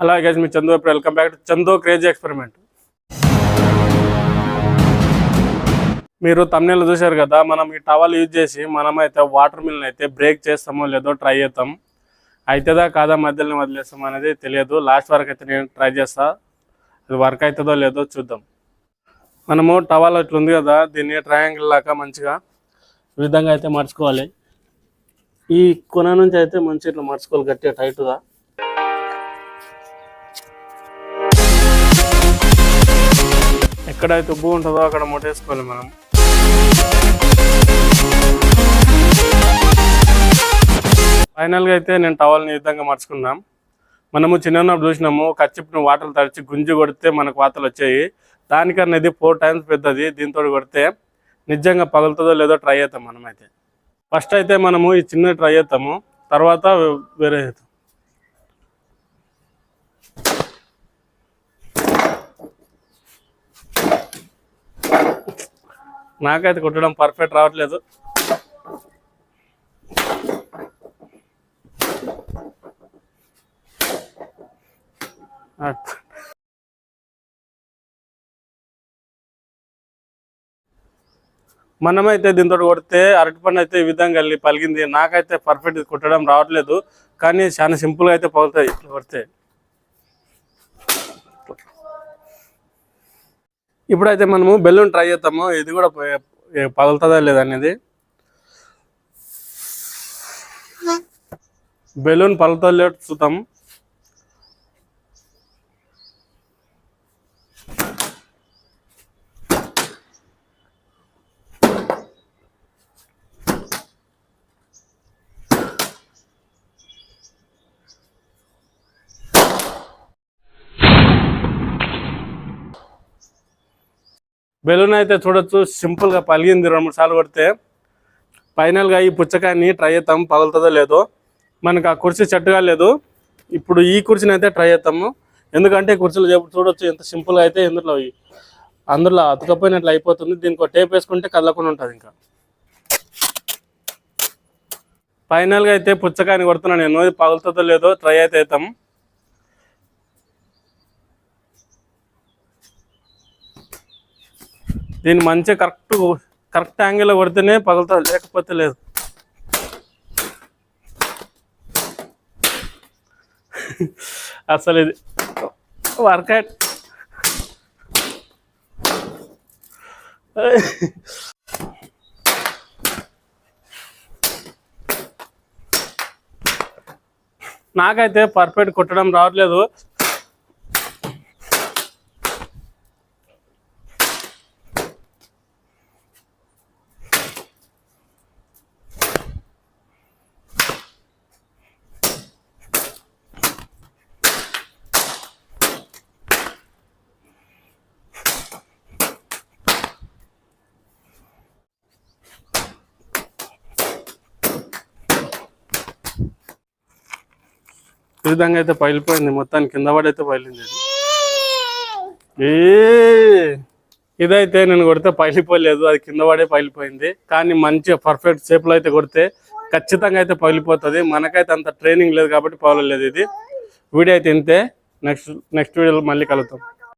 అలాగే మీ Chandu welcome back to crazy experiment మీరు తమిళలో చూశారు కదా మనం ఈ టవల్ యూజ్ చేసి మనమైతే వాటర్ మిల్ని అయితే బ్రేక్ చేస్తామో లేదో ట్రై చేస్తాం అవుతుందా కాదా మధ్యలో వదిలేస్తాం అనేది తెలియదు. లాస్ట్ వరకు అయితే నేను ట్రై చేస్తా. అది వర్క్ అవుతుందో లేదో చూద్దాం. మనము టవల్ అట్లుంది ఉంది కదా దీన్ని ట్రయాంగిల్ లాగా మంచిగా ఈ విధంగా అయితే మర్చుకోవాలి. ఈ కొన నుంచి అయితే మంచి ఇట్లా మర్చుకోవాలి గట్టిగా టైట్గా ఎక్కడైతే ఉబ్బు ఉంటుందో అక్కడ ముట్టేసుకోవాలి మనం. ఫైనల్గా అయితే నేను టవల్ని విధంగా మర్చుకున్నాం. మనము చిన్నప్పుడు చూసినాము కచ్చిప్పిన వాటర్ తడిచి గుంజి కొడితే మనకు వాతలు వచ్చాయి. దానికన్నా ఇది ఫోర్ టైమ్స్ పెద్దది దీంతో కొడితే నిజంగా పగులుతుందో లేదో ట్రై చేద్దాం మనమైతే. ఫస్ట్ అయితే మనము ఈ చిన్న ట్రై చేస్తాము తర్వాత వేరే చేద్దాం. నాకైతే కొట్టడం పర్ఫెక్ట్ రావట్లేదు. మనమైతే దీంతో కొడితే అరటిపండు అయితే ఈ విధంగా వెళ్ళి పలిగింది. నాకైతే పర్ఫెక్ట్ కుట్టడం రావట్లేదు. కానీ చాలా సింపుల్గా అయితే పగులుతాయి ఇట్లా కొడితే. ఇప్పుడైతే మనము బెలూన్ ట్రై చేద్దాము. ఇది కూడా పగులుతుందా లేదా అనేది. బెలూన్ పగులుతుందో లేదు చూద్దాము. బెలూన్ అయితే చూడొచ్చు. సింపుల్గా పలిగింది. రెండు మూడు సార్లు కొడితే ఫైనల్గా ఈ పుచ్చకాయని ట్రై చేద్దాం. పగులుతుందో లేదో. మనకు ఆ కుర్చీ చెట్టుగా లేదు ఇప్పుడు ఈ కుర్చీని అయితే ట్రై చేస్తాము ఎందుకంటే కుర్చీలు చూడొచ్చు ఎంత సింపుల్గా అయితే ఇందులో అందులో అతకపోయినట్లు అయిపోతుంది. దీనికి టేప్ వేసుకుంటే కదలకుండా ఉంటుంది ఇంకా. ఫైనల్గా అయితే పుచ్చకాయని కొడుతున్నాను నేను. పగులుతుందో లేదో ట్రై అయితే అవుతాము దీన్ని మంచిగా కరెక్ట్ కరెక్ట్ యాంగిల్లో కొడితేనే పగులుతుంది లేకపోతే లేదు. అసలు ఇది వర్కౌట్ నాకైతే పర్ఫెక్ట్ కుట్టడం రావట్లేదు. ఈ విధంగా అయితే పగిలిపోయింది. మొత్తానికి కింద పడైతే పగిలింది ఏ! ఇదైతే నేను కొడితే పగిలిపోలేదు. అది కింద పడే పగిలిపోయింది. కానీ మంచిగా పర్ఫెక్ట్ షేప్లో అయితే కొడితే ఖచ్చితంగా అయితే పగిలిపోతుంది. మనకైతే అంత ట్రైనింగ్ లేదు కాబట్టి పగలలేదు ఇది. వీడియో అయితే ఇంతే. నెక్స్ట్ నెక్స్ట్ వీడియోలో మళ్ళీ కలుగుతాం